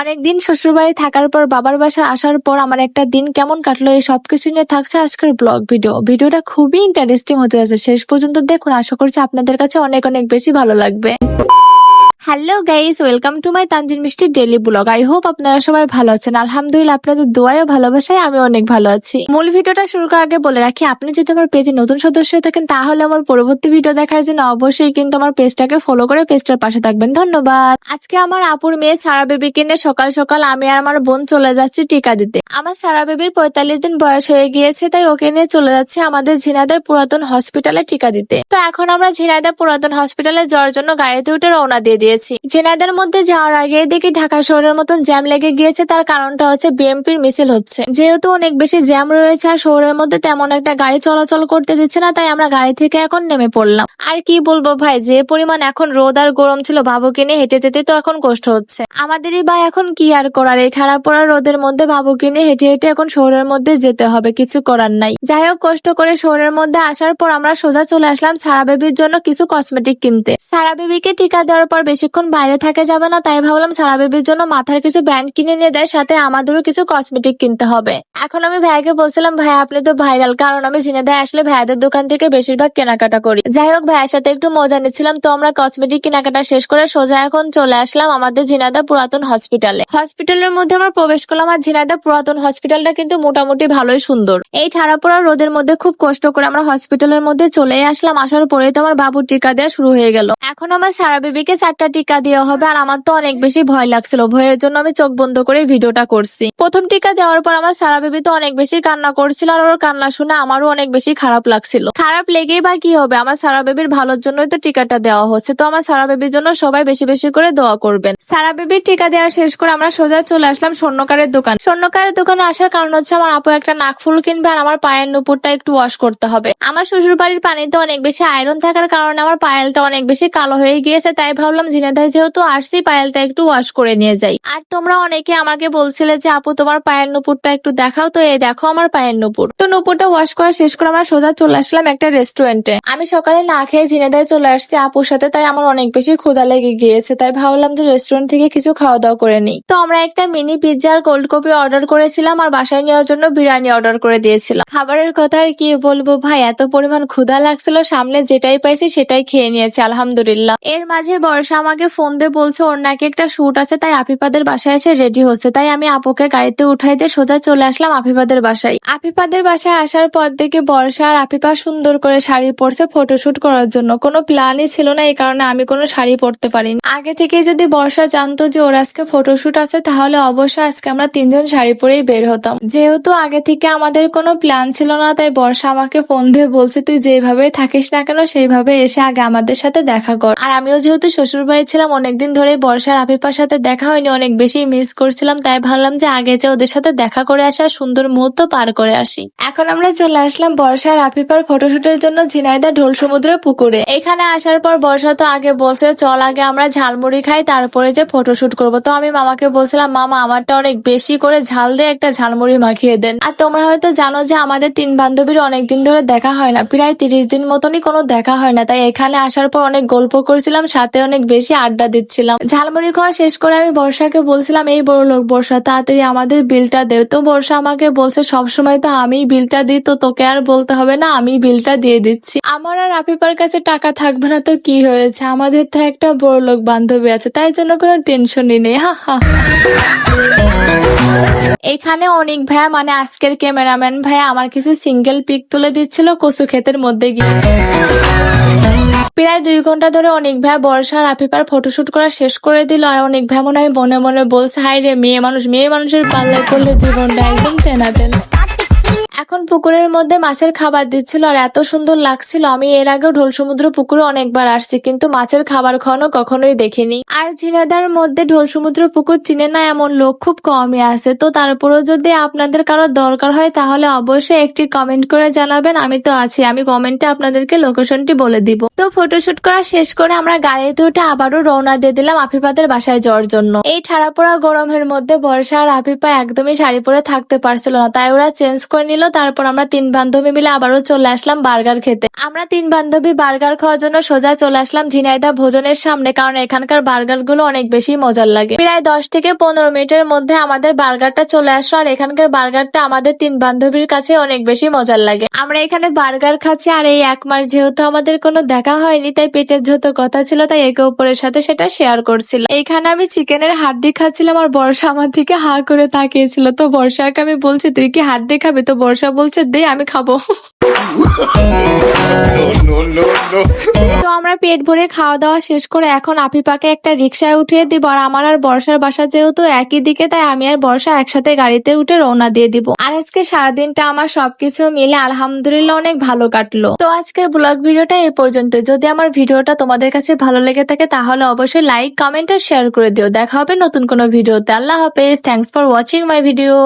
অনেকদিন শ্বশুরবাড়ি থাকার পর, বাবার বাসা আসার পর আমার একটা দিন কেমন কাটলো এই সবকিছু নিয়ে থাকছে আজকের ব্লগ ভিডিও। ভিডিওটা খুবই ইন্টারেস্টিং হতে যাচ্ছে। শেষ পর্যন্ত দেখুন। আশা করছি আপনাদের কাছে অনেক অনেক বেশি ভালো লাগবে। Hello guys welcome to my Tanjin Mishti daily vlog I hope আপনারা সবাই ভালো আছেন। আলহামদুলিল্লাহ, আপনাদের দোয়ায় ভালোবাসায় আমি অনেক ভালো আছি। মূল ভিডিওটা শুরু করার আগে বলে রাখি, আপনি যদি আমার পেজে নতুন সদস্য হয়ে থাকেন, তাহলে আমার পরবর্তী ভিডিও দেখার জন্য অবশ্যই কিন্তু আমার পেজটাকে ফলো করে পেজটার পাশে থাকবেন। ধন্যবাদ। আজকে আমার আপুর মেয়ে সারা বেবিকে নিয়ে সকাল সকাল আমি আর আমার বোন চলে যাচ্ছি টিকা দিতে। আমার সারা বেবির পঁয়তাল্লিশ দিন বয়স হয়ে গিয়েছে, তাই ওকে নিয়ে চলে যাচ্ছে আমাদের ঝিনাইদহ পুরাতন হসপিটালে টিকা দিতে। তো এখন আমরা ঝিনাইদহ পুরাতন হসপিটালে যাওয়ার জন্য গাড়িতে উঠে রওনা দিয়ে দিয়েছি। ঝিনাইদের মধ্যে যাওয়ার আগে দেখি ঢাকা শহরের মতন জ্যাম লেগে গিয়েছে, তার কারণটা হচ্ছে বিএমপির মিছিল হচ্ছে। যেহেতু অনেক বেশি জ্যাম রয়েছে আর শহরের মধ্যে তেমন একটা গাড়ি চলাচল করতে দিচ্ছে না, তাই আমরা গাড়ি থেকে এখন নেমে পড়লাম। আর কি বলব ভাই, যে পরিমাণ এখন রোদ আর গরম ছিল, বাবুকে নিয়ে হেঁটে যেতে তো এখন কষ্ট হচ্ছে। আমাদেরই বা এখন কি আর করার, এই ঠাড়া পড়া রোদের মধ্যে বাবুকে নিয়ে হেঁটে হেঁটে এখন শহরের মধ্যে যেতে হবে, কিছু করার নাই। যাই হোক, কষ্ট করে শহরের মধ্যে আসার পর আমরা সোজা চলে আসলাম সারা বেবির জন্য কিছু কসমেটিক কিনতে। সারা বেবিকে টিকা দেওয়ার পর বেশিক্ষণ বাইরে থাকে যাবে না, তাই ভাবলাম সারা বেবির জন্য মাথার কিছু ব্যান্ড কিনে নিয়ে দেয়, সাথে আমাদেরও কিছু কসমেটিক কিনতে হবে। এখন আমি ভাইয়াকে বলছিলাম ভাইয়া আপনি তো ভাইরাল, কারণ আমি ঝিনেদায় আসলে ভাইয়াদের দোকান থেকে বেশিরভাগ কেনাকাটা করি। যাই হোক, ভাইয়ার সাথে একটু মজা নিচ্ছিলাম, তো আমরা কসমেটিক কেনাকাটা শেষ করে সোজা এখন চলে আসলাম আমাদের ঝিনাইদহ পুরাতন হসপিটালে। হসপিটালের মধ্যে আমরা প্রবেশ করলাম আর ঝিনাইদহ পুরাতন হসপিটালটা কিন্তু মোটামুটি ভালোই সুন্দর। এই ঠাড়া পড়া রোদের মধ্যে খুব কষ্ট করে আমরা হসপিটালের মধ্যে চলে আসলাম, আসার পরেই তো আমার বাবুর টিকা দেওয়া শুরু হয়ে গেল। এখন আমার সারা বেবিকে চারটা টিকা দেওয়া হবে আর আমার তো অনেক বেশি ভয় লাগছিল। ভয়ের জন্য আমি চোখ বন্ধ করে ভিডিওটা করছি। প্রথম টিকা দেওয়ার পর আমার সারা বেবি তো অনেক বেশি কান্না করছিল আর ওর কান্না শুনে আমারও অনেক বেশি খারাপ লাগছিল। খারাপ লেগেই বা কি হবে? আমার সারা বেবির ভালোর জন্যই তো টিকাটা দেওয়া হচ্ছে। তো আমার সারা বেবির জন্য সবাই বেশি বেশি করে দোয়া করবেন। সারা বেবির টিকা দেওয়া শেষ করে আমরা সোজা চলে আসলাম স্বর্ণকারের দোকান। স্বর্ণকারের দোকানে আসার কারণ হচ্ছে আমার আপু একটা নাকফুল কিনবে আর আমার পায়ের নুপুরটা একটু ওয়াশ করতে হবে। আমার শ্বশুর বাড়ির পানিতে অনেক বেশি আয়রন থাকার কারণে আমার পায়েলটা অনেক বেশি কালো হয়ে গিয়েছে, তাই ভাবলাম জিনেদায় যেহেতু আসছি পায়েলটা একটু ওয়াশ করে নিয়ে যাই। আর তোমরা অনেকে আমাকে বলছিলে যে, আপু, তোমার পায়ের নুপুরটা একটু দেখাও তো, এই দেখো আমার পায়ের নুপুর। তো নুপুরটা ওয়াশ করা শেষ করে আমরা সোজা চলে আসলাম একটা রেস্টুরেন্টে আমি সকালে না খেয়ে জিনেদায় চলে আসছি আপুর সাথে, তাই আমার অনেক বেশি ক্ষুধা লেগে গিয়েছে, তাই ভাবলাম যে রেস্টুরেন্ট থেকে কিছু খাওয়া দাওয়া করে নিই। তো আমরা একটা মিনি পিৎজা আর কোল্ড কপি অর্ডার করেছিলাম আর বাসায় নেওয়ার জন্য বিরিয়ানি অর্ডার করে দিয়েছিলাম। খাবারের কথা আর কি বলব ভাই, এত পরিমাণ ক্ষুধা লাগছিল, সামনে যেটাই পাইছি সেটাই খেয়ে নিয়েছি, আলহামদুলিল্লাহ। এর মাঝে বর্ষা আমাকে ফোন দিয়ে বলছে, ওর নাকি একটা শুট আছে, তাই আফিফাদের বাসায় এসে রেডি হচ্ছে। তাই আমি আপুকে গাড়িতে উঠাই দিয়ে সোজা চলে আসলাম আফিফাদের বাসায়। আফিফাদের বাসায় আসার পর থেকে বর্ষা আর আফিফা সুন্দর করে শাড়ি পরছে ফটোশুট করার জন্য। কোনো প্ল্যানই ছিল না, এই কারণে আমি কোনো শাড়ি পরতে পারিনি। আগে থেকে যদি বর্ষা জানতো যে ওর আজকে ফটোশুট আছে, তাহলে অবশ্যই আজকে আমরা তিনজন শাড়ি পরেই বের হতাম। যেহেতু আগে থেকে আমাদের কোনো প্ল্যান ছিল না, তাই বর্ষা আমাকে ফোন দিয়ে বলছে, তুই যেভাবে থাকিস না কেন, সেইভাবে এসে আগে আমাদের সাথে দেখা কর। আর আমিও যেহেতু শ্বশুর বাড়ি ছিলাম অনেকদিন ধরে বর্ষার আফিফার সাথে দেখা হয়নি, অনেক বেশি মিস করছিলাম, তাই ভাবলাম যে আগে যে ওদের সাথে দেখা করে আসা সুন্দর মুহূর্ত পার করে আসি। এখন আমরা চলে আসলাম বর্ষার আফিফার ফটোশুটের জন্য ঝিনাইদা ঢোল সমুদ্র পুকুরে। এখানে আসার পর বর্ষা তো আগে বলছে, চল আগে আমরা ঝালমুড়ি খাই, তারপরে যে ফটোশুট করব। তো আমি মামাকে বলছিলাম, মামা, আমারটা অনেক বেশি করে ঝাল দিয়ে একটা ঝালমুড়ি মাখিয়ে দেন। আর তোমরা হয়তো জানো যে আমাদের তিন বান্ধবীর অনেকদিন ধরে দেখা হয় না, প্রায় তিরিশ দিন মতনই কোনো দেখা হয় না, তাই এখানে আসার পর অনেক গল্প করছিলাম, সাথে অনেক বেশি আড্ডা দিচ্ছিলাম। ঝালমুড়ি খাওয়া শেষ করে আমি বর্ষাকে বলছিলাম, এই বড় লোক বর্ষা, তাড়াতাড়ি আমাদের বিলটা দেও তো বর্ষা আমাকে বলছে, সবসময় তো আমি বিলটা দিই, তো তোকে আর বলতে হবে না, আমি বিলটা দিয়ে দিচ্ছি। আমার আর আপিপার কাছে টাকা থাকবে না, তো কি হয়েছে? আমাদের তো একটা বড় লোক বান্ধবী আছে, তাই জন্য কোনো টেনশনই নেই, হা হা। এখানে অনেক ভাইয়া মানে আজকের ক্যামেরাম্যান ভাইয়া আমার কিছু সিঙ্গেল পিক তুলে দিচ্ছিল কচু ক্ষেতের মধ্যে গিয়ে। প্রায় দুই ঘণ্টা ধরে অনেক ভাই বর্ষার আর আফিফার ফটোশুট করা শেষ করে দিল, আর অনেক ভাই মনে হয় মনে মনে বলছে হাই রে, মেয়ে মানুষ, মেয়ে মানুষের পাল্লায় পড়লে জীবনটা একদম তেনা তেনা এখন পুকুরের মধ্যে মাছের খাবার দিচ্ছিল আর এত সুন্দর লাগছিল। আমি এর আগেও ঢোল সমুদ্র পুকুরে অনেকবার আসছি, কিন্তু মাছের খাবার খাওয়ানো কখনোই দেখিনি। আর ঝিনাদার মধ্যে ঢোল সমুদ্র পুকুর চিনে না এমন লোক খুব কমই আছে। তো তারপরেও যদি আপনাদের কারও দরকার হয়, তাহলে অবশ্যই একটি কমেন্ট করে জানাবেন। আমি তো আছি, আমি কমেন্টে আপনাদেরকে লোকেশনটি বলে দিব। তো ফটোশুট করা শেষ করে আমরা গাড়িতে উঠে আবারও রওনা দিয়ে দিলাম আফিফাদের বাসায় যাওয়ার জন্য। এই ঠাড়া পড়া গরমের মধ্যে বর্ষা আর আফিফা একদমই শাড়ি পরে থাকতে পারছিল না, তাই ওরা চেঞ্জ করে নিল তারপর আমরা তিন বান্ধবী মিলে আবারও চলে আসলাম বার্গার খেতে। আমরা তিন বান্ধবী বার্গার খাওয়ার জন্য সোজা চলে আসলাম ঝিনাইদা ভোজনের সামনে, কারণ এখানকার বার্গারগুলো অনেক বেশি মজার লাগে। প্রায় দশ থেকে পনেরো মিনিটের মধ্যে আমাদের বার্গারটা চলে আসলো, আর এখানকার বার্গারটা আমাদের তিন বান্ধবীর কাছে অনেক বেশি মজার লাগে। আমরা এখানে বার্গার খাচ্ছি, আর এই এক মাস যেহেতু আমাদের কোনো দেখা হয়নি, তাই পেটের যত কথা ছিল, তাই একে অপরের সাথে সেটা শেয়ার করছিল। এখানে আমি চিকেনের হাড্ডি খাচ্ছিলাম, আর বর্ষা আমার দিকে হা করে তাকিয়েছিল। তো বর্ষাকে আমি বলছি, তুই কি হাড্ডি খাবি? তো বর্ষা বলছে, দে, আমি খাব. তো আমরা পেট ভরে খাওয়া দাওয়া শেষ করে এখন আপিপাকে একটা রিক্সায় উঠিয়ে দিব, আর আমার আর বর্ষার বাসা যেহেতু একই দিকে, তাই আমি আর বর্ষা একসাথে গাড়িতে উঠে রওনা দিয়ে দিব। আর আজকে সারাদিনটা আমার সবকিছু মিলে আলহামদুলিল্লাহ অনেক ভালো কাটলো। তো আজকের ব্লগ ভিডিওটা এই পর্যন্ত। যদি আমার ভিডিওটা তোমাদের কাছে ভালো লেগে থাকে, তাহলে অবশ্যই লাইক কমেন্ট আর শেয়ার করে দিও। দেখা হবে নতুন কোনো ভিডিওতে। আল্লাহ হাফেজ। Thanks for watching my video